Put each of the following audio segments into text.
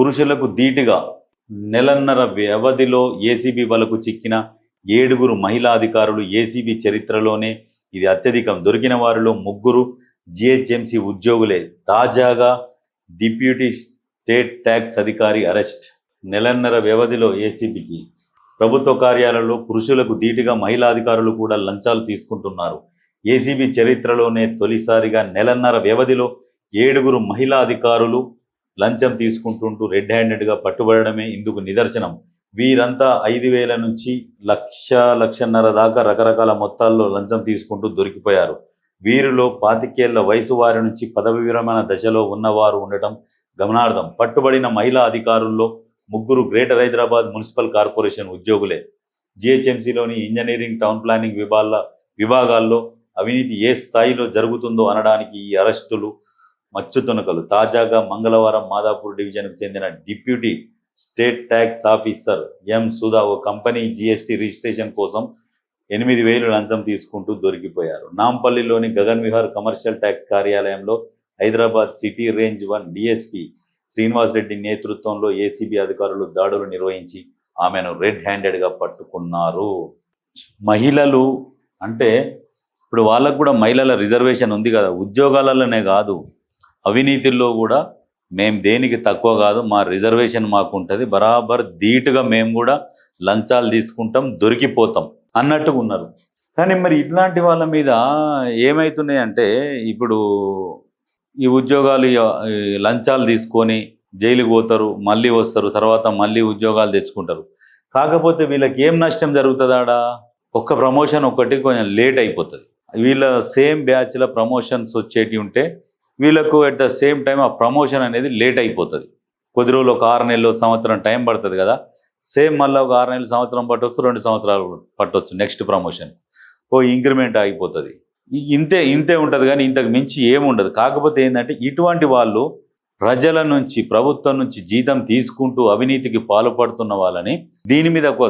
పురుషులకు ధీటుగా నెలన్నర వ్యవధిలో ఏసీబీ వలకు చిక్కిన ఏడుగురు మహిళా అధికారులు ఏసీబీ చరిత్రలోనే ఇది అత్యధికం. దొరికిన వారిలో ముగ్గురు జిహెచ్ఎంసీ ఉద్యోగులే. తాజాగా డిప్యూటీ స్టేట్ ట్యాక్స్ అధికారి అరెస్ట్ నెలన్నర వ్యవధిలో ఏసీబీకి ప్రభుత్వ కార్యాలయంలో పురుషులకు ధీటుగా మహిళా అధికారులు కూడా లంచాలు తీసుకుంటున్నారు. ఏసీబీ చరిత్రలోనే తొలిసారిగా నెలన్నర వ్యవధిలో ఏడుగురు మహిళా అధికారులు లంచం తీసుకుంటుంటూ రెడ్ హ్యాండెడ్గా పట్టుబడడమే ఇందుకు నిదర్శనం. వీరంతా ఐదు వేల నుంచి లక్ష లక్షన్నర దాకా రకరకాల మొత్తాల్లో లంచం తీసుకుంటూ దొరికిపోయారు. వీరిలో పాతికేళ్ళ వయసు వారి నుంచి పదవి విరమణ దశలో ఉన్నవారు ఉండటం గమనార్థం పట్టుబడిన మహిళా అధికారుల్లో ముగ్గురు గ్రేటర్ హైదరాబాద్ మున్సిపల్ కార్పొరేషన్ ఉద్యోగులే. జిహెచ్ఎంసీలోని ఇంజనీరింగ్ టౌన్ ప్లానింగ్ విభాగాల విభాగాల్లో అవినీతి ఏ స్థాయిలో జరుగుతుందో అనడానికి ఈ అరెస్టులు మచ్చుతునకలు. తాజాగా మంగళవారం మాదాపూర్ డివిజన్కు చెందిన deputy state tax officer M Sudha ఓ కంపెనీ జీఎస్టీ రిజిస్ట్రేషన్ కోసం ఎనిమిది వేలు లంచం తీసుకుంటూ దొరికిపోయారు. నాంపల్లిలోని గగన్ విహార్ కమర్షియల్ ట్యాక్స్ కార్యాలయంలో Hyderabad city range one DSP Srinivas Reddy నేతృత్వంలో ఏసీబీ అధికారులు దాడులు నిర్వహించి ఆమెను రెడ్ హ్యాండెడ్గా పట్టుకున్నారు. మహిళలు అంటే ఇప్పుడు వాళ్ళకు కూడా మహిళల రిజర్వేషన్ ఉంది కదా. ఉద్యోగాలలోనే కాదు. అవినీతిలో కూడా మేము దేనికి తక్కువ కాదు మా రిజర్వేషన్ మాకు ఉంటుంది బరాబర్ ధీటుగా మేము కూడా లంచాలు తీసుకుంటాం దొరికిపోతాం అన్నట్టుగా ఉన్నారు. కానీ మరి ఇట్లాంటి వాళ్ళ మీద ఏమవుతున్నాయి అంటే ఇప్పుడు ఈ ఉద్యోగాలు లంచాలు తీసుకొని జైలుకి పోతారు మళ్ళీ వస్తారు తర్వాత మళ్ళీ ఉద్యోగాలు తెచ్చుకుంటారు. కాకపోతే వీళ్ళకి ఏం నష్టం జరుగుతుందాడా ఒక్క ప్రమోషన్ ఒకటి కొంచెం లేట్ అయిపోతుంది. వీళ్ళ సేమ్ బ్యాచ్ల ప్రమోషన్స్ వచ్చేటి ఉంటే వీళ్ళకు అట్ ద సేమ్ టైం ఆ ప్రమోషన్ అనేది లేట్ అయిపోతుంది. కొద్ది రోజులు ఒక ఆరు నెలలు సంవత్సరం టైం పడుతుంది కదా. సేమ్ మళ్ళీ ఒక ఆరు నెలలు సంవత్సరం పట్టవచ్చు రెండు సంవత్సరాలు పట్టవచ్చు నెక్స్ట్ ప్రమోషన్ ఓ ఇంక్రిమెంట్ ఆగిపోతుంది. ఇంతే ఇంతే ఉంటుంది కానీ ఇంతకు మించి ఏముండదు కాకపోతే ఏంటంటే ఇటువంటి వాళ్ళు ప్రజల నుంచి ప్రభుత్వం నుంచి జీతం తీసుకుంటూ అవినీతికి పాల్పడుతున్న వాళ్ళని దీని మీద ఒక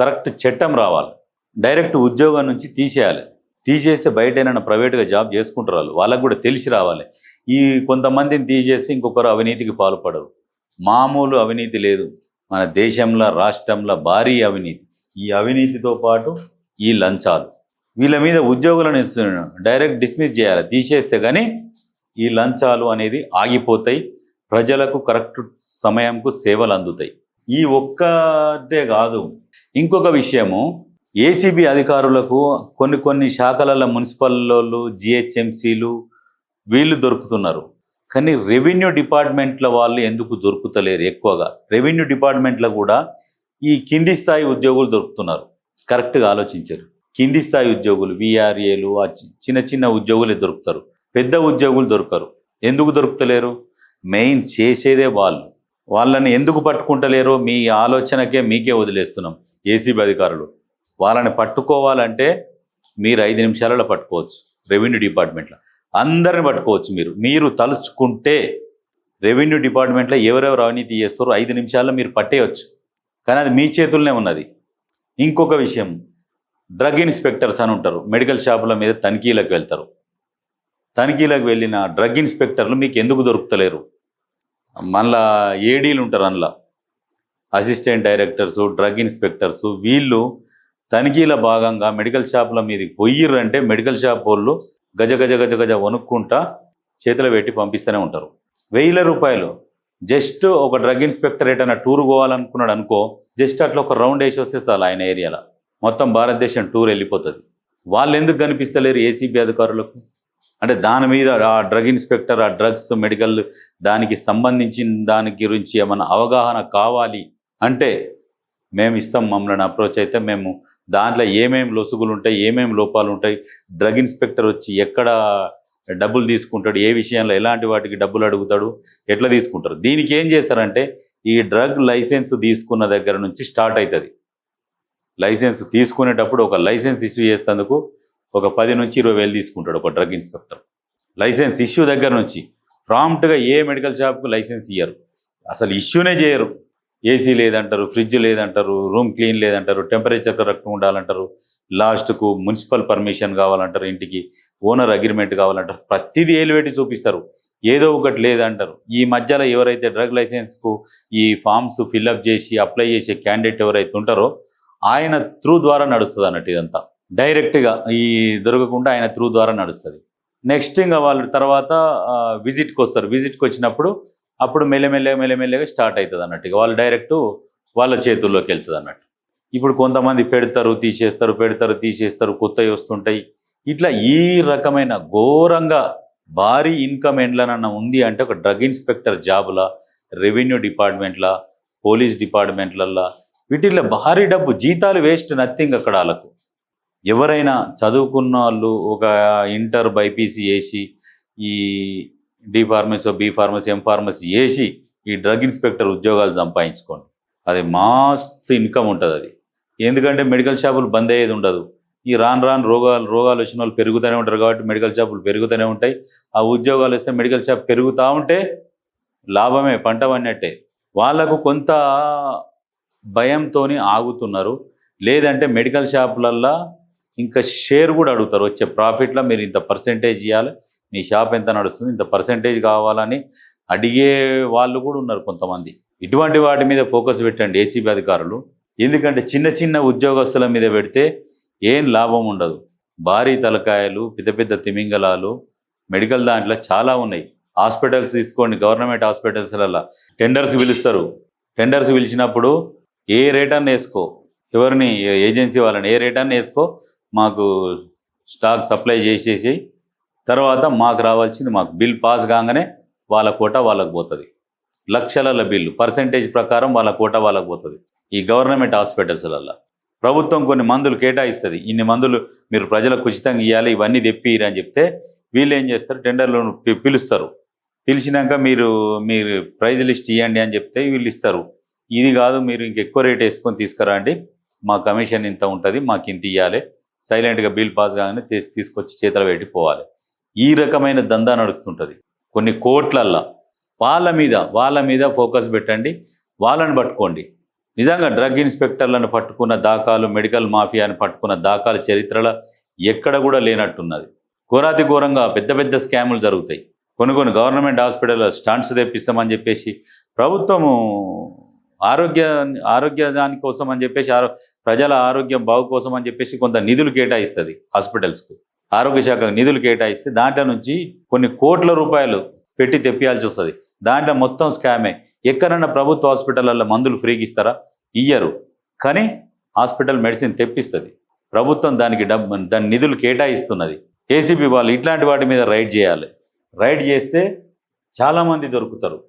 కరెక్ట్ చట్టం రావాలి. డైరెక్ట్ ఉద్యోగం నుంచి తీసేయాలి. తీసేస్తే బయట ఏమైనా ప్రైవేట్గా జాబ్ చేసుకుంటారు వాళ్ళు. వాళ్ళకు కూడా తెలిసి రావాలి. ఈ కొంతమందిని తీసేస్తే ఇంకొకరు అవినీతికి పాల్పడరు. మామూలు అవినీతి లేదు. మన దేశంలో రాష్ట్రంలో భారీ అవినీతి. ఈ అవినీతితో పాటు ఈ లంచాలు. వీళ్ళ మీద ఉద్యోగులను డైరెక్ట్ డిస్మిస్ చేయాలి. తీసేస్తే కానీ ఈ లంచాలు అనేది ఆగిపోతాయి. ప్రజలకు కరెక్ట్ సమయంకు సేవలు అందుతాయి. ఈ ఒక్కటే కాదు. ఇంకొక విషయము ఏసీబీ అధికారులకు కొన్ని కొన్ని శాఖలలో మున్సిపల్లో జిహెచ్ఎంసీలు వీళ్ళు దొరుకుతున్నారు. కానీ రెవెన్యూ డిపార్ట్మెంట్ల వాళ్ళు ఎందుకు దొరుకుతలేరు ఎక్కువగా? రెవెన్యూ డిపార్ట్మెంట్లో కూడా ఈ కింది స్థాయి ఉద్యోగులు దొరుకుతున్నారు. కరెక్ట్గా ఆలోచించారు. కింది స్థాయి ఉద్యోగులు విఆర్ఏలు ఆ చి- చిన్న చిన్న ఉద్యోగులే దొరుకుతారు. పెద్ద ఉద్యోగులు దొరకరు. ఎందుకు దొరుకుతలేరు? మెయిన్ చేసేదే వాళ్ళు. వాళ్ళని ఎందుకు పట్టుకుంటలేరో? మీ ఆలోచనకే మీకే వదిలేస్తున్నాం ఏసీబీ అధికారులు. వాళ్ళని పట్టుకోవాలంటే మీరు ఐదు నిమిషాలలో పట్టుకోవచ్చు రెవెన్యూ డిపార్ట్మెంట్లో. అందరిని పట్టుకోవచ్చు మీరు. మీరు తలుచుకుంటే రెవెన్యూ డిపార్ట్మెంట్లో ఎవరెవరు అవినీతి చేస్తారో ఐదు నిమిషాల్లో మీరు పట్టేయచ్చు. కానీ అది మీ చేతుల్లోనే ఉన్నది. ఇంకొక విషయం డ్రగ్ ఇన్స్పెక్టర్స్ అని ఉంటారు. మెడికల్ షాపుల మీద తనిఖీలకు వెళ్తారు. తనిఖీలకు వెళ్ళిన డ్రగ్ ఇన్స్పెక్టర్లు మీకు ఎందుకు దొరుకుతలేరు? మళ్ళా ఏడీలు ఉంటారు అందులో. అసిస్టెంట్ డైరెక్టర్సు డ్రగ్ ఇన్స్పెక్టర్స్ వీళ్ళు తనిఖీల భాగంగా మెడికల్ షాపుల మీదకి అంటే మెడికల్ షాప్ వాళ్ళు గజ గజ గజ గజ వణుక్కుంటా చేతిలో పెట్టి పంపిస్తూనే ఉంటారు. వెయ్యిల రూపాయలు. జస్ట్ ఒక డ్రగ్ ఇన్స్పెక్టర్ ఎటైనా టూర్ పోవాలనుకున్నాడు అనుకో జస్ట్ అట్లా ఒక రౌండ్ వేసి వస్తే చాలు ఆయన ఏరియాలో. మొత్తం భారతదేశం టూర్ వెళ్ళిపోతుంది. వాళ్ళు ఎందుకు కనిపిస్తలేరు ఏసీబీ అధికారులకు? అంటే దాని మీద ఆ డ్రగ్ ఇన్స్పెక్టర్ ఆ డ్రగ్స్ మెడికల్ దానికి సంబంధించిన దాని గురించి ఏమైనా అవగాహన కావాలి అంటే మేము ఇస్తాం మమ్మల్ని అప్రోచ్ అయితే మేము దాంట్లో ఏమేమి లొసుగులు ఉంటాయి ఏమేమి లోపాలు ఉంటాయి డ్రగ్ ఇన్స్పెక్టర్ వచ్చి ఎక్కడ డబ్బులు తీసుకుంటాడు ఏ విషయంలో ఎలాంటి వాటికి డబ్బులు అడుగుతాడు ఎట్లా తీసుకుంటారు? దీనికి ఏం చేస్తారంటే ఈ డ్రగ్ లైసెన్స్ తీసుకున్న దగ్గర నుంచి స్టార్ట్ అవుతుంది లైసెన్స్ తీసుకునేటప్పుడు ఒక లైసెన్స్ ఇష్యూ చేసేందుకు ఒక పది నుంచి ఇరవై వేలు తీసుకుంటాడు ఒక డ్రగ్ ఇన్స్పెక్టర్. లైసెన్స్ ఇష్యూ దగ్గర నుంచి ప్రాంప్ట్గా ఏ మెడికల్ షాప్కు లైసెన్స్ ఇయ్యరు. అసలు ఇష్యూనే చేయరు. ఏసీ లేదంటారు ఫ్రిడ్జ్ లేదంటారు రూమ్ క్లీన్ లేదంటారు టెంపరేచర్ కరెక్ట్ ఉండాలంటారు లాస్ట్కు మున్సిపల్ పర్మిషన్ కావాలంటారు ఇంటికి ఓనర్ అగ్రిమెంట్ కావాలంటారు ప్రతిదీ ఏలివేటి చూపిస్తారు. ఏదో ఒకటి లేదంటారు. ఈ మధ్యలో ఎవరైతే డ్రగ్ లైసెన్స్కు ఈ ఫామ్స్ ఫిల్అప్ చేసి అప్లై చేసే క్యాండిడేట్ ఎవరైతే ఉంటారో ఆయన త్రూ ద్వారా నడుస్తుంది అన్నట్టు ఇదంతా. డైరెక్ట్గా ఈ దొరకకుండా ఆయన త్రూ ద్వారా నడుస్తుంది. నెక్స్ట్ ఇంకా వాళ్ళు తర్వాత విజిట్కి వస్తారు. విజిట్కి వచ్చినప్పుడు అప్పుడు మెల్లమెల్లగా మెల్లమెల్లగా స్టార్ట్ అవుతుంది అన్నట్టు వాళ్ళు డైరెక్ట్ వాళ్ళ చేతుల్లోకి వెళ్తుంది అన్నట్టు. ఇప్పుడు కొంతమంది పెడతారు తీసేస్తారు పెడతారు తీసేస్తారు కొత్తవి వస్తుంటాయి. ఇట్లా ఈ రకమైన ఘోరంగా భారీ ఇన్కమ్ ఎండ్లనన్నా ఉంది అంటే ఒక డ్రగ్ ఇన్స్పెక్టర్ జాబ్లా రెవెన్యూ డిపార్ట్మెంట్లా పోలీస్ డిపార్ట్మెంట్లల్లా వీటిల్లో భారీ డబ్బు జీతాలు వేస్ట్ నథింగ్ అక్కడ వాళ్ళకు. ఎవరైనా చదువుకున్న వాళ్ళు ఒక ఇంటర్ బైపీసీ చేసి ఈ D pharmacy B pharmacy M pharmacy చేసి ఈ డ్రగ్ ఇన్స్పెక్టర్ ఉద్యోగాలు సంపాదించుకోండి. అది మస్తు ఇన్కమ్ ఉంటుంది అది. ఎందుకంటే మెడికల్ షాపులు బంద్ అయ్యేది ఉండదు. ఈ రాను రాను రోగాలు రోగాలు వచ్చిన వాళ్ళు పెరుగుతూనే ఉంటారు కాబట్టి మెడికల్ షాపులు పెరుగుతూనే ఉంటాయి. ఆ ఉద్యోగాలు వస్తే మెడికల్ షాప్ పెరుగుతూ ఉంటే లాభమే పంట పడినట్టే. వాళ్ళకు కొంత భయంతో ఆగుతున్నారు. లేదంటే మెడికల్ షాపులల్లో ఇంకా షేర్ కూడా అడుగుతారు. వచ్చే ప్రాఫిట్లో మీరు ఇంత పర్సెంటేజ్ ఇవ్వాలి మీ షాప్ ఎంత నడుస్తుంది ఇంత పర్సెంటేజ్ కావాలని అడిగే వాళ్ళు కూడా ఉన్నారు కొంతమంది. ఇటువంటి వాటి మీద ఫోకస్ పెట్టండి ఏసీబీ అధికారులు. ఎందుకంటే చిన్న చిన్న ఉద్యోగస్తుల మీద పెడితే ఏం లాభం ఉండదు. భారీ తలకాయలు పెద్ద పెద్ద తిమింగలాలు మెడికల్ దాంట్లో చాలా ఉన్నాయి. హాస్పిటల్స్ తీసుకోండి గవర్నమెంట్ హాస్పిటల్స్లలో టెండర్స్ పిలుస్తారు. టెండర్స్ పిలిచినప్పుడు ఏ రేట్ అన్న వేసుకో. ఎవరిని ఏజెన్సీ వాళ్ళని ఏ రేట్ అన్న వేసుకో. మాకు స్టాక్ సప్లై చేసేసి తర్వాత మాకు రావాల్సింది మాకు బిల్ పాస్ కాగానే వాళ్ళ కోట వాళ్ళకు పోతుంది. లక్షల బిల్లు పర్సంటేజ్ ప్రకారం వాళ్ళ కోట వాళ్ళకు పోతుంది. ఈ గవర్నమెంట్ హాస్పిటల్స్లలో ప్రభుత్వం కొన్ని మందులు కేటాయిస్తుంది. ఇన్ని మందులు మీరు ప్రజలకు ఉచితంగా ఇవ్వాలి ఇవన్నీ తెప్పిరు అని చెప్తే వీళ్ళు ఏం చేస్తారు? టెండర్లు పి- పిలుస్తారు. పిలిచినాక మీరు మీరు ప్రైజ్ లిస్ట్ ఇవ్వండి అని చెప్తే వీళ్ళు ఇస్తారు. ఇది కాదు మీరు ఇంకెక్కువ రేట్ వేసుకొని తీసుకురండి మా కమిషన్ ఇంత ఉంటుంది మాకు ఇంత ఇవ్వాలి సైలెంట్గా బిల్ పాస్ కాగానే తీసుకొచ్చి చేతులు పెట్టి పోవాలి. ఈ రకమైన దందా నడుస్తుంటుంది. కొన్ని కోట్లల్లా. వాళ్ళ మీద వాళ్ళ మీద ఫోకస్ పెట్టండి. వాళ్ళని పట్టుకోండి. నిజంగా డ్రగ్ ఇన్స్పెక్టర్లను పట్టుకున్న దాఖాలు మెడికల్ మాఫియాని పట్టుకున్న దాఖాలు చరిత్రలో ఎక్కడ కూడా లేనట్టున్నది. ఘోరాతి ఘోరంగా పెద్ద పెద్ద స్కాములు జరుగుతాయి. కొన్ని కొన్ని గవర్నమెంట్ హాస్పిటల్ స్టాంట్స్ తెప్పిస్తామని చెప్పేసి ప్రభుత్వము ఆరోగ్య ఆరోగ్య దానికోసం అని చెప్పేసి ఆరో ప్రజల ఆరోగ్యం బాగు కోసం అని చెప్పేసి కొంత నిధులు కేటాయిస్తుంది హాస్పిటల్స్కు. ఆరోగ్య శాఖ నిధులు కేటాయిస్తే దాంట్లో నుంచి కొన్ని కోట్ల రూపాయలు పెట్టి తెప్పియాల్సి వస్తుంది. దాంట్లో మొత్తం స్కామే. ఎక్కడన్నా ప్రభుత్వ హాస్పిటల్లో మందులు ఫ్రీకి ఇస్తారా? ఇయ్యరు. కానీ హాస్పిటల్ మెడిసిన్ తెప్పిస్తుంది. ప్రభుత్వం దానికి డబ్బు దాని నిధులు కేటాయిస్తున్నది. ఏసీబీ వాళ్ళు ఇట్లాంటి వాటి మీద రైడ్ చేయాలి. రైడ్ చేస్తే చాలామంది దొరుకుతారు.